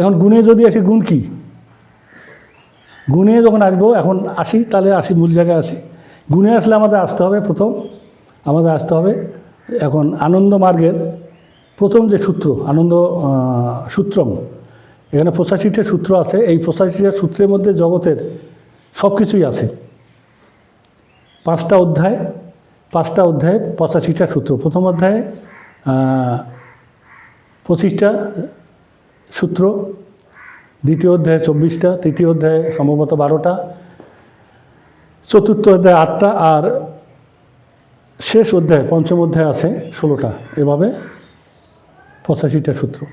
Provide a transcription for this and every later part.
এখন গুণে যদি আসি, গুণ কি? গুণে যখন আসব, এখন আসি, তাহলে আসি, মূল জায়গায় আসি। গুণে আসলে আমাদের আসতে হবে প্রথম। আমাদের আসতে হবে এখন আনন্দ মার্গের প্রথম যে সূত্র, আনন্দ সূত্রম। এখানে পঁচাশিটা সূত্র আছে। এই পঁচাশিটা সূত্রের মধ্যে জগতের সব কিছুই আছে। পাঁচটা অধ্যায়, পাঁচটা অধ্যায়ে পঁচাশিটা সূত্র। প্রথম অধ্যায়ে পঁচিশটা সূত্র, দ্বিতীয় অধ্যায়ে চব্বিশটা, তৃতীয় অধ্যায়ে সম্ভবত বারোটা, চতুর্থ অধ্যায়ে আটটা, আর শেষ অধ্যায়, পঞ্চম অধ্যায় আছে ষোলোটা। এভাবে পঁচাশিটা সূত্র।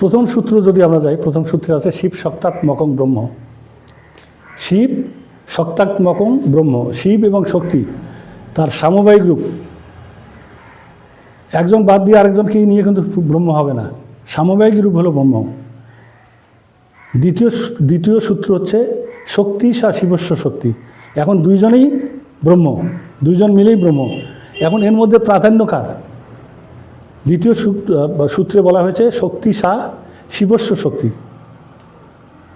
প্রথম সূত্র যদি আমরা যাই, প্রথম সূত্রে আছে শিব শক্তাত্মকং ব্রহ্ম। শিব শক্তাত্মকং ব্রহ্ম। শিব এবং শক্তি তার সামবায়িক রূপ। একজন বাদ দিয়ে আরেকজনকে নিয়ে কিন্তু ব্রহ্ম হবে না। সামবায়িক রূপ হলো ব্রহ্ম। দ্বিতীয় দ্বিতীয় সূত্র হচ্ছে শক্তি সা শিবস্ব শক্তি। এখন দুইজনেই ব্রহ্ম। দুইজন মিলেই ব্রহ্ম। এখন এর মধ্যে প্রাধান্য কার? দ্বিতীয় সূত্র বলা হয়েছে শক্তি সা শিবস্ব শক্তি।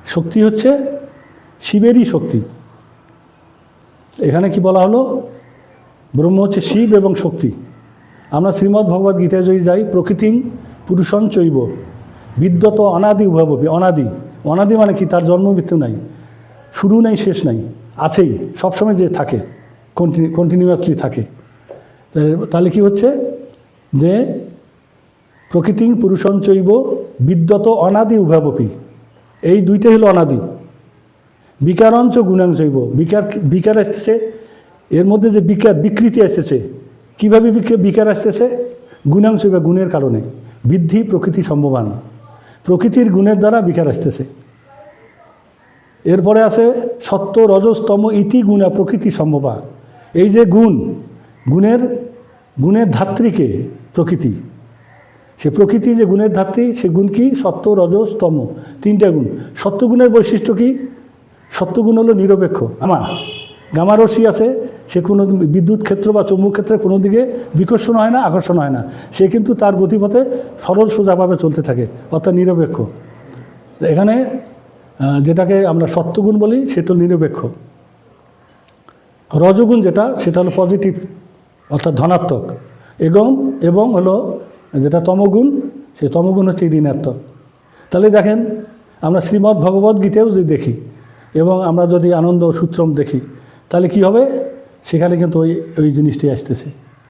শক্তি হচ্ছে শিবেরই শক্তি। এখানে কি বলা হলো? ব্রহ্ম হচ্ছে শিব এবং শক্তি। আমরা শ্রীমদ্ ভগবদ্ গীতায় যদি যাই, প্রকৃতিং পুরুষণ চৈব। বিদ্যত অনাদি উভাবপি অনাদি। অনাদি মানে কি? তার জন্ম মৃত্যু নাই। শুরু নেই, শেষ নাই। আছেই। সবসময় যে থাকে। কন্টিনিউ কন্টিনিউয়াসলি থাকে। তাহলে- কি হচ্ছে? যে প্রকৃতিং পুরুষণ চৈব বিদ্যত অনাদি উভাবপি। এই দুইটাই হলো অনাদি। বিকারঞ্চ গুণাংশইব বিকার বিকার আসতেছে। এর মধ্যে যে বিকার বিকৃতি আসতেছে কীভাবে বিক- বিকার আসতেছে? গুণাংশ বা গুণের কারণে। বৃদ্ধি প্রকৃতি সম্ভবান। প্রকৃতির গুণের দ্বারা বিকার আসতেছে। এরপরে আছে, সত্য রজস্তম ইতি, গুণা, প্রকৃতি সম্ভবা। এই যে গুণ, গুণের গুণের ধাত্রীকে প্রকৃতি। সে প্রকৃতি যে গুণের ধাত্রী, সে গুণ কি? সত্য রজস্তম তিনটা গুণ। সত্যগুণের বৈশিষ্ট্য কি? সত্যগুণ হলো নিরপেক্ষ। আমা গামারসি আছে সে কোনো বিদ্যুৎ ক্ষেত্র বা চৌম্বক ক্ষেত্রে কোনো দিকে বিকর্ষণ হয় না, আকর্ষণ হয় না। সে কিন্তু তার গতিপথে সরল সোজাভাবে চলতে থাকে, অর্থাৎ নিরপেক্ষ। এখানে যেটাকে আমরা সত্যগুণ বলি, সেটা নিরপেক্ষ। রজগুণ যেটা, সেটা হলো পজিটিভ অর্থাৎ ধনাত্মক। এবং এবং হলো যেটা তমগুণ সেই তমগুণ হচ্ছে ঋণাত্মক। তাহলে দেখেন, আমরা শ্রীমদ্ ভগবদ্ গীতাও যদি দেখি, এবং আমরা যদি আনন্দ সূত্রম দেখি, তাহলে কি হবে? সেখানে কিন্তু ওই ওই জিনিসটি আসতেছে।